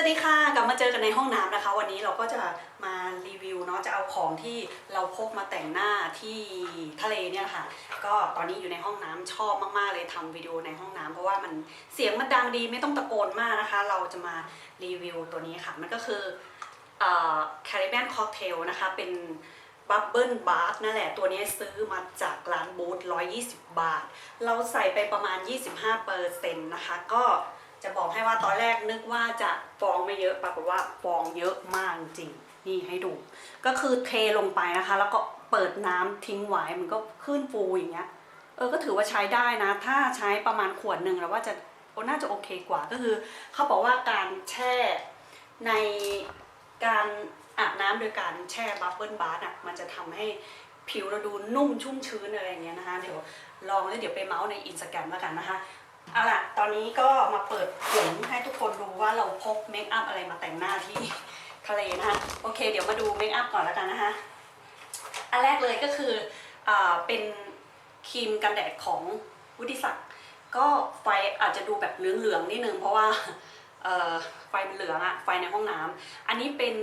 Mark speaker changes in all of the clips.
Speaker 1: สวัสดีค่ะกลับมาเจอกันในห้องน้ำนะคะ วันนี้เราก็จะมารีวิวเนาะจะเอาของที่เราพกมาแต่งหน้าที่ทะเลเนี่ยค่ะ ก็ตอนนี้อยู่ในห้องน้ำชอบมากๆเลยทำวิดีโอในห้องน้ำเพราะว่ามันเสียงมันดังดีไม่ต้องตะโกนมากนะคะ เราจะมารีวิวตัวนี้ค่ะ มันก็คือแคริเบียนค็อกเทลนะคะเป็นบับเบิลบาร์นั่นแหละตัวนี้ซื้อมาจากร้านบูธ120 บาท เราใส่ไปประมาณ 25เปอร์เซ็นต์นะคะก็ จะบอกให้ว่าตอนแรกนึกว่าจะฟองไม่เยอะปรากฏว่าฟองเยอะมากจริงนี่ให้ดู ก็คือเทลงไปนะคะ แล้วก็เปิดน้ำทิ้งไว้มันก็ขึ้นฟูอย่างเงี้ยเออก็ถือว่าใช้ได้นะ ถ้าใช้ประมาณขวดหนึ่งแล้วว่าจะโอ้น่าจะโอเคกว่าก็คือ เขาบอกว่าการแช่ในการอาบน้ำโดยการแช่บับเบิลบาร์อะมันจะทำให้ผิวเราดูนุ่มชุ่มชื้นอะไรอย่างเงี้ยนะคะ เดี๋ยวลองแล้วเดี๋ยวไปเมาส์ในอินสตาแกรมแล้วกันนะคะ เอาล่ะ ตอนนี้ก็มาเปิดผลให้ทุกคนดูว่าเราพกเมคอัพอะไรมาแต่งหน้าที่ทะเลนะคะโอเค เดี๋ยวมาดูเมคอัพก่อนแล้วกันนะคะอันแรกเลยก็คืออเป็นครีมกันแดดของวุฒิศักดิ์ก็ไฟอาจจะดูแบบเหลืองๆนิดนึงเพราะว่าไฟมันเหลืองอะไฟในห้องน้ำอันนี้เป็น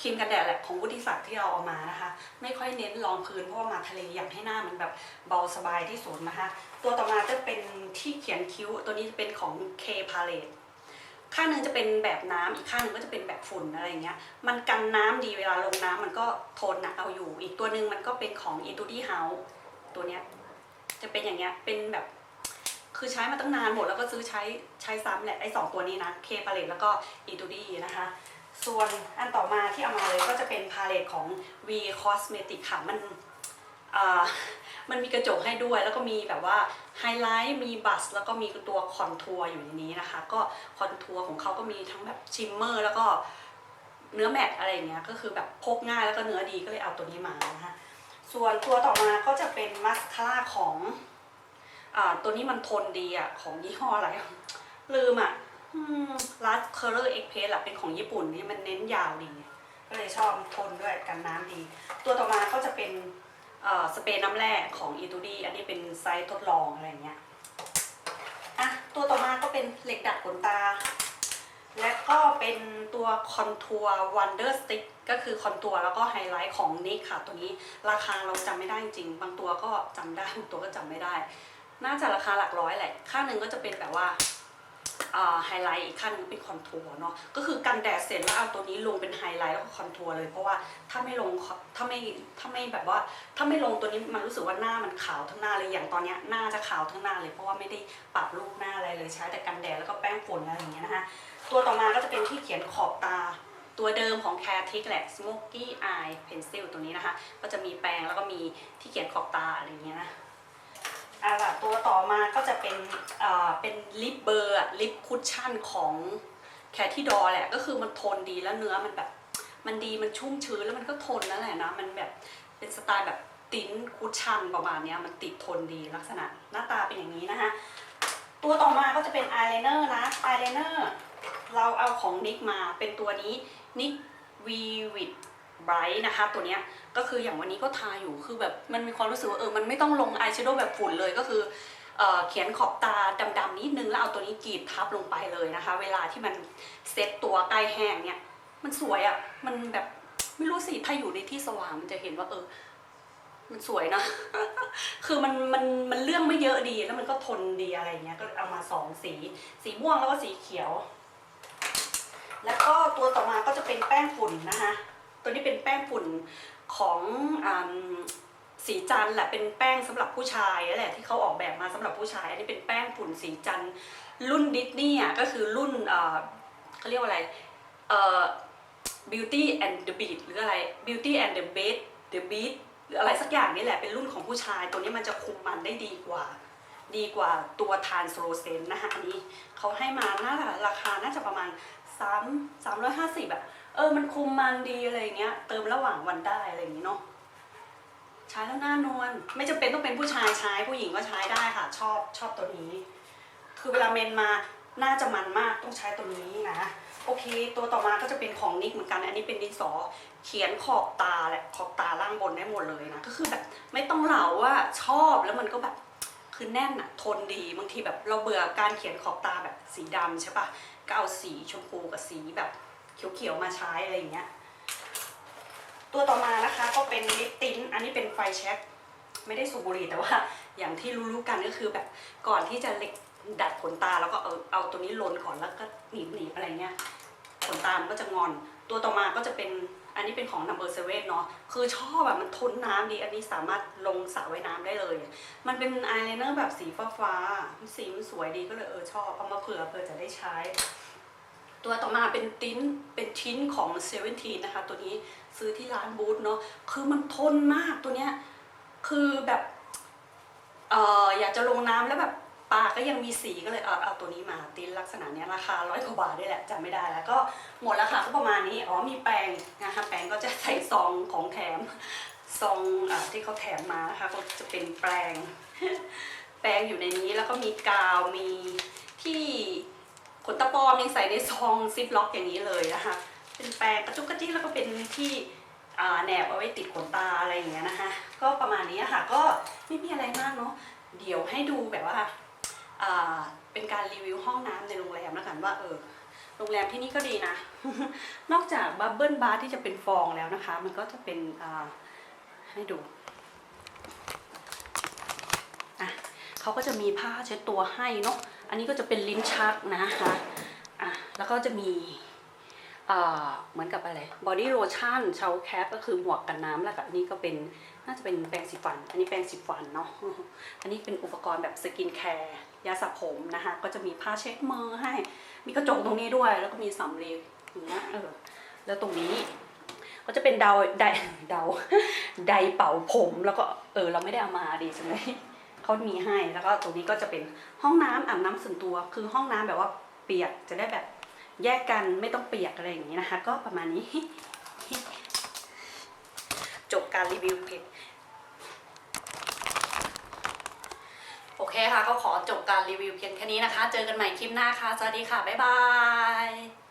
Speaker 1: ครีมกันแดดแหละของวุฒิศักดิ์ที่เราเอามานะคะ ไม่ค่อยเน้นรองพื้นเพราะว่ามาทะเลอยากให้หน้ามันแบบเบาสบายที่สุดนะคะ ตัวต่อมาจะเป็นที่เขียนคิ้ว ตัวนี้จะเป็นของ K Palette ข้างหนึ่งจะเป็นแบบน้ำอีกข้างหนึงก็จะเป็นแบบฝุ่นอะไรเงี้ย มันกันน้ำดีเวลาลงน้ำมันก็ทนนะเอาอยู่ อีกตัวหนึ่งมันก็เป็นของ e t u d y House ตัวเนี้ยจะเป็นอย่างเงี้ยเป็นแบบ คือใช้มาตั้งนานหมดแล้วก็ซื้อใช้ใช้ซ้ำแหละไอ้สองตัวนี้นะ K Palette แล้วก็ e t u d y นะคะ ส่วนอันต่อมาที่เอามาเลยก็จะเป็นพาเลตของ V Cosmetic ค่ะ มันมันมีกระจกให้ด้วย แล้วก็มีแบบว่าไฮไลท์มีบัสแล้วก็มีตัวคอนทัวร์อยู่ในนี้นะคะ ก็คอนทัวร์ของเขาก็มีทั้งแบบชิมเมอร์แล้วก็เนื้อแมตอะไรอย่างเงี้ยก็คือแบบพกง่ายแล้วก็เนื้อดีก็เลยเอาตัวนี้มานะคะส่วนตัวต่อมาก็จะเป็นมาสคาร่าของอตัวนี้มันทนดีอะของยี่ห้ออะไรลืมอะ ลัสเคอร์เลอร์เอ็กเพสเป็นของญี่ปุ่นนี่มันเน้นยาวดี ก็เลยชอบทนด้วยกันน้ำดี ตัวต่อมาก็จะเป็นสเปรย์น้ำแร่ของอีตูดีอันนี้เป็นไซส์ทดลองอะไรเงี้ยอะตัวต่อมาก็เป็นเหล็กดัดขนตา และก็เป็นตัวคอนทัวร์วันเดอร์สติ๊กก็คือคอนทัวร์แล้วก็ไฮไลท์ของนิกค่ะ ตัวนี้ราคาเราจำไม่ได้จริง บางตัวก็จำได้บางตัวก็จำไม่ได้ น่าจะราคาหลักร้อยแหละ ค่าหนึ่งก็จะเป็นแบบว่า ไฮไลท์อีกขั้นนึงเป็นคอนทัวร์เนาะก็คือกันแดดเสร็จแล้วเอาตัวนี้ลงเป็นไฮไลท์แล้วก็คอนทัวร์เลยเพราะว่าถ้าไม่ลงถ้าไม่ถ้าไม่แบบว่าถ้าไม่ลงตัวนี้มันรู้สึกว่าหน้ามันขาวทั้งหน้าเลยอย่างตอนนี้หน้าจะขาวทั้งหน้าเลยเพราะว่าไม่ได้ปรับรูปหน้าอะไรเลยใช้แต่กันแดดแล้วก็แป้งฝุ่นอะไรอย่างเงี้ยนะคะตัวต่อมาก็จะเป็นที่เขียนขอบตาตัวเดิมของ c a r e t i c แหละ Smoky Eye Pencil ตัวนี้นะคะ ก็จะมีแปรงแล้วก็มีที่เขียนขอบตาอะไรอย่างเงี้ยนะ ตัวต่อมาก็จะเป็นเป็นลิปเบอร์ลิปคุชชั่นของแคที่ดอแหละ ก็คือมันทนดีแล้วเนื้อมันแบบ มันดีมันชุ่มชื้นแล้วมันก็ทนนั่นแหละนะ มันแบบเป็นสไตล์แบบติ้นคุชชั่นประมาณนี้มันติดทนดีลักษณะหน้าตาเป็นอย่างนี้นะคะ ตัวต่อมาก็จะเป็นอายไลเนอร์นะอายไลเนอร์เราเอาของนิกมาเป็นตัวนี้นิกวีวิด ไบรท์นะคะ ตัวเนี้ยก็คืออย่างวันนี้ก็ทาอยู่คือแบบมันมีความรู้สึกว่าเออมันไม่ต้องลงอายแชโดว์แบบฝุ่นเลยก็คือเออเขียนขอบตาดำๆนิดนึงแล้วเอาตัวนี้กรีดทับลงไปเลยนะคะ เวลาที่มันเซ็ตตัวใกล้แห้งเนี่ย มันสวยอะ่ะมันแบบไม่รู้สิถ้าอยู่ในที่สว่างมันจะเห็นว่าเออ มันสวยนะ คือมันมันมันเรื่องไม่เยอะดีแล้วมันก็ทนดีอะไรเงี้ย ก็เอามาสองสี สีม่วงแล้วก็สีเขียว แล้วก็ตัวต่อมาก็จะเป็นแป้งฝุ่นนะคะ ตัวนี้เป็นแป้งฝุ่นของอสีจันแหละเป็นแป้งสำหรับผู้ชายนั่นแหละที่เขาออกแบบมาสำหรับผู้ชาย อันนี้เป็นแป้งฝุ่นสีจันรุ่นดิสนีย์อะก็คือรุ่นเขาเรียกว่าอะไรเอ่อ Beauty and the Beat หรืออะไร Beauty and the Beat the Beat หรืออะไรสักอย่างนี่แหละเป็นรุ่นของผู้ชาย ตัวนี้มันจะคุมมันได้ดีกว่า ดีกว่าตัวทานโซเซนนะคะอันนี้เขาให้มาน่าจะราคาน่าจะประมาณ 3 350อยห้าสิบอะเออมันคุมมันดีอะไรเงี้ย เติมระหว่างวันได้อะไรอย่างงี้เนาะใช้แล้วหน้านวลไม่จำเป็นต้องเป็นผู้ชายใช้ผู้หญิงก็ใช้ได้ค่ะ ชอบชอบตัวนี้ คือเวลาเมนมาน่าจะมันมากต้องใช้ตัวนี้นะโอเค ตัวต่อมาก็จะเป็นของนิกเหมือนกัน อันนี้เป็นดินสอเขียนขอบตาแหละขอบตาล่างบนได้หมดเลยนะก็คือแบบไม่ต้องเหลาว่าชอบแล้วมันก็แบบคือแน่นอะทนดีบางทีแบบเราเบื่อการเขียนขอบตาแบบสีดำใช่ปะ ก็เอาสีชมพูกับสีแบบเขียวๆมาใช้อะไรอย่างเงี้ย ตัวต่อมานะคะก็เป็นลิปติ้นอันนี้เป็นไฟแช็คไม่ได้สูบบุหรี่แต่ว่าอย่างที่รู้ๆกันก็คือแบบก่อนที่จะเล็กดัดขนตาแล้วก็เอาเอาตัวนี้ลนก่อนแล้วก็หนีบหนีบอะไรเงี้ยขนตามันก็จะงอน ตัวต่อมาก็จะเป็น อันนี้เป็นของ number seven เนาะคือชอบแบบมันทนน้ำดี อันนี้สามารถลงสระว่ายน้ำได้เลย มันเป็นอายไลเนอร์แบบสีฟ้าๆสีมันสวยดีก็เลยเออชอบเอามาเผื่อเผื่อจะได้ใช้ ตัวต่อมาเป็นติ้นเป็นชิ้นของเซเว่นทีนะคะ ตัวนี้ซื้อที่ร้านบูธเนาะคือมันทนมากตัวเนี้ยคือแบบเอออยากจะลงน้ำแล้วแบบาก็ยังมีสีก็เลยเอาเอาตัวนี้มาติ้นลักษณะนี้ราคาร้อยกว่าบาทได้แหละจำไม่ได้แล้วก็หมดแล้วค่ะก็ประมาณนี้อ๋อมีแปรงนะคะแปรงก็จะใส่ซองของแถมซองอที่เขาแถมมานะคะก็จะเป็นแปรงแปรงอยู่ในนี้แล้วก็มีกาวมีที่ขนตะปอมยังใส่ในซองซิปล็อกอย่างนี้เลยนะคะเป็นแปรงกระจุกกระจิกแล้วก็เป็นที่แหนบเอาไว้ติดขนตาอะไรอย่างเงี้ยนะคะ ก็ประมาณนี้ค่ะ ก็ไม่มีอะไรมากเนาะเดี๋ยวให้ดูแบบว่า เป็นการรีวิวห้องน้ำในโรงแรมแล้วกันว่าเออโรงแรมที่นี่ก็ดีนะ นอกจากบับเบิลบาร์ที่จะเป็นฟองแล้วนะคะ มันก็จะเป็นให้ดูอะเขาก็จะมีผ้าเช็ดตัวให้เนาะอันนี้ก็จะเป็นลิ้นชักนะคะอะแล้วก็จะมี เหมือนกับอะไรบอดี้โลชั่นเชาแคปก็คือหมวกกันน้ำแล้วกับอันนี้ก็เป็นน่าจะเป็นแปรงสีฟัน อันนี้แปรงสีฟันเนาะอันนี้เป็นอุปกรณ์แบบสกินแคร์ยาสระผมนะคะ ก็จะมีผ้าเช็ดมือให้ มีกระจกตรงนี้ด้วย แล้วก็มีสำลีอย่างเงี้ยเออแล้วตรงนี้ก็จะเป็นเดาไดเดาไดเป่าผมแล้วก็เออเราไม่ได้เอามาดีใช่ไหมเขามีให้แล้วก็ตรงนี้ก็จะเป็นห้องน้ำอาบน้ำส่วนตัว คือห้องน้ำแบบว่าเปียกจะได้แบบ แยกกันไม่ต้องเปียกอะไรอย่างนี้นะคะ ก็ประมาณนี้ จบการรีวิวเพจโอเคค่ะ ก็ขอจบการรีวิวเพียงแค่นี้นะคะ เจอกันใหม่คลิปหน้าค่ะ สวัสดีค่ะ บ๊ายบาย